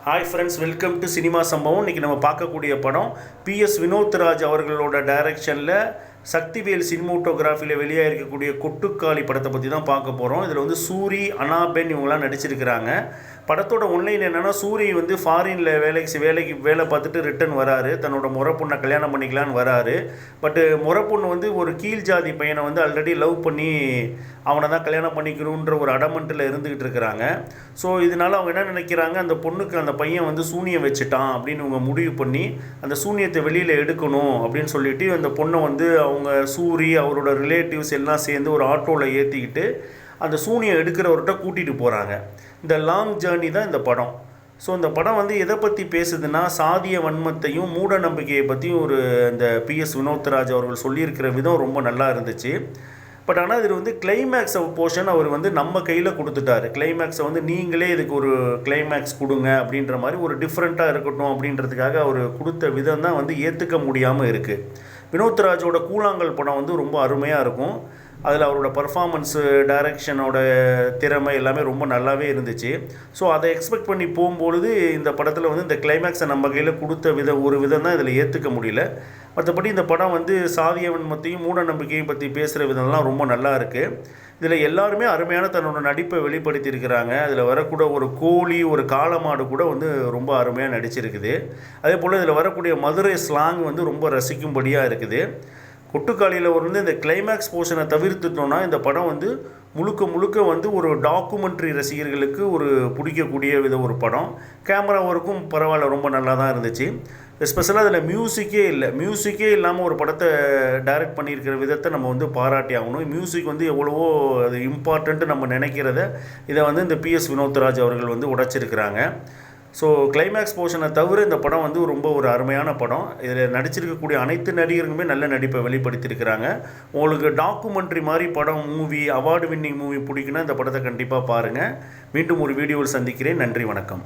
Hi friends welcome to cinema சம்பவம் இன்றைக்கி நம்ம பார்க்கக்கூடிய படம் பிஎஸ் வினோத்ராஜ் அவர்களோட டைரக்ஷனில் சக்திவேல் சினிமோட்டோகிராஃபியில் வெளியாக இருக்கக்கூடிய கொட்டுக்காளி படத்தை பற்றி தான் பார்க்க போகிறோம் இதில் வந்து சூரி அனாபென் இவங்களாம் நடிச்சிருக்கிறாங்க. படத்தோட ஒன்லைன் என்னென்னா சூரி வந்து ஃபாரினில் வேலைக்கு வேலைக்கு வேலை பார்த்துட்டு ரிட்டர்ன் வராரு. தன்னோட முறப்பொண்ணை கல்யாணம் பண்ணிக்கலான்னு வராரு. பட்டு முறப்பொண்ணு வந்து ஒரு கீழ் ஜாதி பையனை வந்து ஆல்ரெடி லவ் பண்ணி அவனை தான் கல்யாணம் பண்ணிக்கணுன்ற ஒரு அடமெண்ட்டில் இருந்துக்கிட்டு இருக்கிறாங்க. ஸோ இதனால் அவங்க என்ன நினைக்கிறாங்க அந்த பொண்ணுக்கு அந்த பையன் வந்து சூனியம் வச்சுட்டான் அப்படின்னு இவங்க முடிவு பண்ணி அந்த சூனியத்தை வெளியில் எடுக்கணும் அப்படின்னு சொல்லிட்டு அந்த பொண்ணை வந்து அவங்க சூரி அவரோட ரிலேட்டிவ்ஸ் எல்லாம் சேர்ந்து ஒரு ஆட்டோவில் ஏற்றிக்கிட்டு அந்த சூனியம் எடுக்கிறவர்கிட்ட கூட்டிகிட்டு போகிறாங்க இந்த லாங் ஜேர்னி தான் இந்த படம். ஸோ இந்த படம் வந்து எதை பற்றி பேசுதுன்னா சாதிய வன்மத்தையும் மூட நம்பிக்கையை பற்றியும் ஒரு இந்த பிஎஸ் வினோத்ராஜ் அவர்கள் சொல்லியிருக்கிற விதம் ரொம்ப நல்லா இருந்துச்சு. பட் ஆனால் இது வந்து கிளைமேக்ஸ் போர்ஷன் அவர் வந்து நம்ம கையில் கொடுத்துட்டாரு. கிளைமேக்ஸை வந்து நீங்களே இதுக்கு ஒரு கிளைமேக்ஸ் கொடுங்க அப்படின்ற மாதிரி ஒரு டிஃப்ரெண்ட்டாக இருக்கட்டும் அப்படின்றதுக்காக அவர் கொடுத்த விதம் தான் வந்து ஏற்றுக்க முடியாமல் இருக்குது வினோத்ராஜோட கூழாங்கல் படம் வந்து ரொம்ப அருமையாக இருக்கும். அதில் அவரோட பர்ஃபாமன்ஸு டைரக்ஷனோட திறமை எல்லாமே ரொம்ப நல்லாவே இருந்துச்சு. ஸோ அதை எக்ஸ்பெக்ட் பண்ணி போகும்பொழுது இந்த படத்தில் வந்து இந்த கிளைமேக்ஸை நம்ம கையில் கொடுத்த வித ஒரு விதம் தான் இதில் ஏற்றுக்க முடியல. மற்றபடி இந்த படம் வந்து சாதியவன்மத்தையும் மூட நம்பிக்கையும் பற்றி பேசுகிற விதம்லாம் ரொம்ப நல்லா இருக்குது இதில் எல்லாருமே அருமையான தன்னோட நடிப்பை வெளிப்படுத்தியிருக்கிறாங்க. அதில் வரக்கூட ஒரு கோழி ஒரு காளமாடு கூட வந்து ரொம்ப அருமையாக நடிச்சிருக்குது. அதே போல் இதில் வரக்கூடிய மதுரை ஸ்லாங் வந்து ரொம்ப ரசிக்கும்படியாக இருக்குது. கொட்டுக்காளியில் வந்து இந்த கிளைமேக்ஸ் போர்ஷனை தவிர்த்துட்டோம்னா இந்த படம் வந்து முழுக்க முழுக்க வந்து ஒரு டாக்குமெண்ட்ரி ரசிகர்களுக்கு ஒரு பிடிக்கக்கூடிய வித ஒரு படம். கேமரா ஒர்க்கும் பரவாயில்ல ரொம்ப நல்லா தான் இருந்துச்சு. எஸ்பெஷலாக அதில் மியூசிக்கே இல்லை. மியூசிக்கே இல்லாமல் ஒரு படத்தை டைரக்ட் பண்ணியிருக்கிற விதத்தை நம்ம வந்து பாராட்டி ஆகணும். மியூசிக் வந்து எவ்வளவோ அது இம்பார்ட்டண்ட்டு நம்ம நினைக்கிறத இதை வந்து இந்த பிஎஸ் வினோத்ராஜ் அவர்கள் வந்து உடைச்சிருக்கிறாங்க. ஸோ கிளைமேக்ஸ் போர்ஷனை தவிர இந்த படம் வந்து ரொம்ப ஒரு அருமையான படம். இதில் நடிச்சிருக்கக்கூடிய அனைத்து நடிகர்களுமே நல்ல நடிப்பை வெளிப்படுத்தியிருக்கிறாங்க. உங்களுக்கு டாக்குமெண்ட்ரி மாதிரி படம் மூவி அவார்டு வின்னிங் மூவி பிடிக்குன்னா இந்த படத்தை கண்டிப்பாக பாருங்கள் மீண்டும் ஒரு வீடியோவில் சந்திக்கிறேன். நன்றி வணக்கம்.